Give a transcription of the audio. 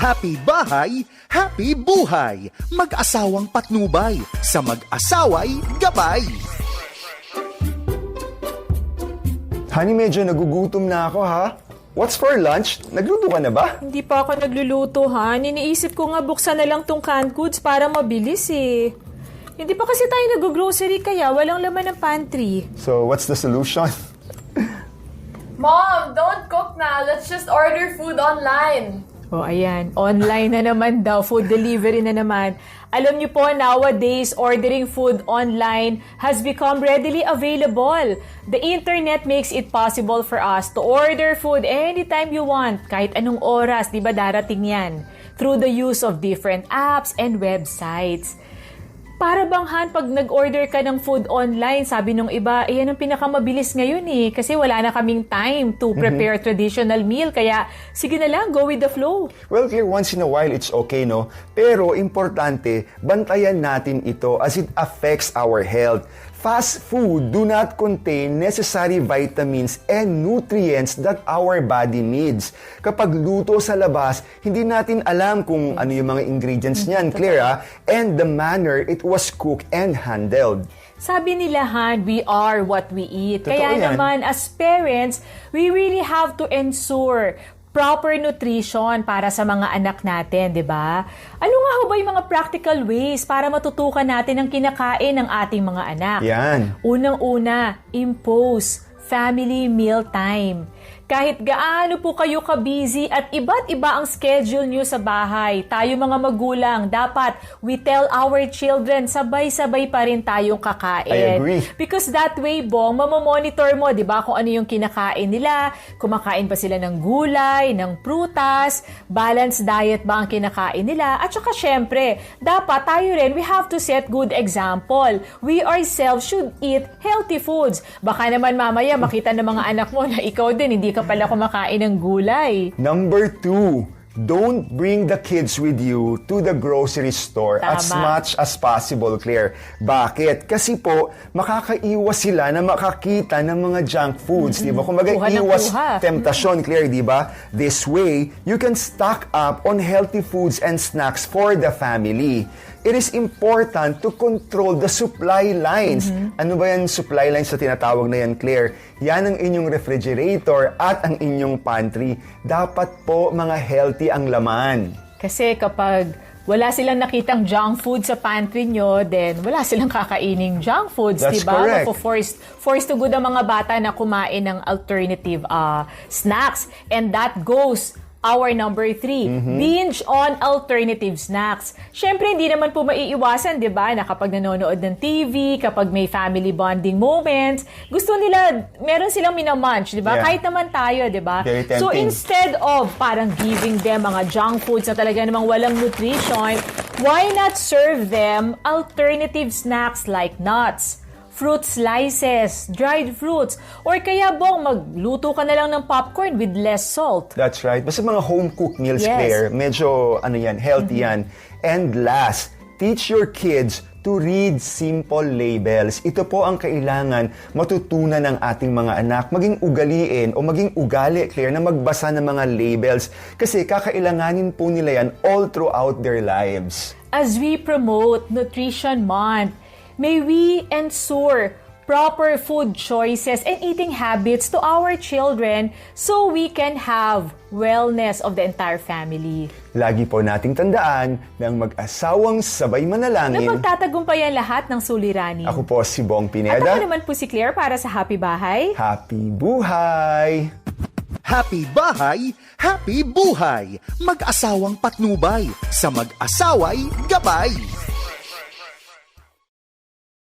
Happy bahay, happy buhay. Mag-asawang patnubay, sa mag-asaway gabay. Honey, medyo nagugutom na ako ha. What's for lunch? Nagluto ka na ba? Hindi pa ako nagluluto, ha? Iniisip ko nga buksan na lang tong canned goods para mabilis eh. Hindi pa kasi tayo nag-grocery kaya walang laman ng pantry. So, what's the solution? Mom, don't cook now. Let's just order food online. O ayan, online na naman daw, food delivery na naman. Alam niyo po, nowadays, ordering food online has become readily available. The internet makes it possible for us to order food anytime you want, kahit anong oras, di ba darating yan? Through the use of different apps and websites. Para bang Han, pag nag-order ka ng food online, sabi nung iba, eh, yan ang pinakamabilis ngayon eh. Kasi wala na kaming time to prepare traditional meal. Kaya, sige na lang, go with the flow. Well, clear, once in a while, it's okay, no? Pero, importante, bantayan natin ito as it affects our health. Fast food do not contain necessary vitamins and nutrients that our body needs. Kapag luto sa labas, hindi natin alam kung ano yung mga ingredients niyan, clear ah? And the manner it was cooked and handled. Sabi nila, Han, we are what we eat. Totoo Kaya yan. naman, as parents, we really have to ensure proper nutrition para sa mga anak natin, di ba? Ba yung mga practical ways para matutukan natin ang kinakain ng ating mga anak? Yan. Unang-una, impose family meal time. Kahit gaano po kayo ka-busy at iba't iba ang schedule nyo sa bahay, tayo mga magulang, dapat we tell our children, sabay-sabay pa rin tayong kakain. I agree. Because that way, Bong, mamamonitor mo, di ba, kung ano yung kinakain nila, kumakain ba sila ng gulay, ng prutas, balanced diet ba ang kinakain nila, at saka syempre, dapat tayo rin, we have to set good example. We ourselves should eat healthy foods. Baka naman mamaya makita ng mga anak mo na ikaw din, hindi ka pala kumakain ng gulay. Number two, don't bring the kids with you to the grocery store as Tama. much as possible, Claire. Bakit? Kasi po, makakaiwas sila na makakita ng mga junk foods, di ba? Kung iwas temptasyon, Claire, di ba? This way, you can stock up on healthy foods and snacks for the family. It is important to control the supply lines. Ano ba yan supply lines na tinatawag na yan, Claire? Yan ang inyong refrigerator at ang inyong pantry. Dapat po mga healthy ang laman. Kasi kapag wala silang nakitang junk food sa pantry nyo, then wala silang kakaining junk foods, That's di ba? correct. Forced, forced to good ang mga bata na kumain ng alternative uh, snacks. And that goes our number three, Mm-hmm. binge on alternative snacks. Siyempre, hindi naman po maiiwasan, di ba, na kapag nanonood ng TV, kapag may family bonding moments, gusto nila, meron silang minamunch, di ba? Yeah. Kahit naman tayo, di ba? So, instead of parang giving them mga junk foods na talaga namang walang nutrition, why not serve them alternative snacks like nuts, fruit slices, dried fruits, or kaya bong magluto ka na lang ng popcorn with less salt. That's right. Basta mga home-cooked meals, Yes. Mm-hmm. Claire, medyo ano yan, healthy yan. And last, teach your kids to read simple labels. Ito po ang kailangan matutunan ng ating mga anak, maging ugaliin o maging ugali, Claire, na magbasa ng mga labels. Kasi kakailanganin po nila yan all throughout their lives. As we promote Nutrition Month, may we ensure proper food choices and eating habits to our children so we can have wellness of the entire family. Lagi po nating tandaan ng mag-asawang sabay Na manalangin. magtatagumpayan lahat ng suliranin. Ako po si Bong At Pineda. ako naman po si Claire para sa Happy Bahay. Happy buhay! Happy bahay, happy buhay. Mag-asawang patnubay, sa mag-asaway gabay.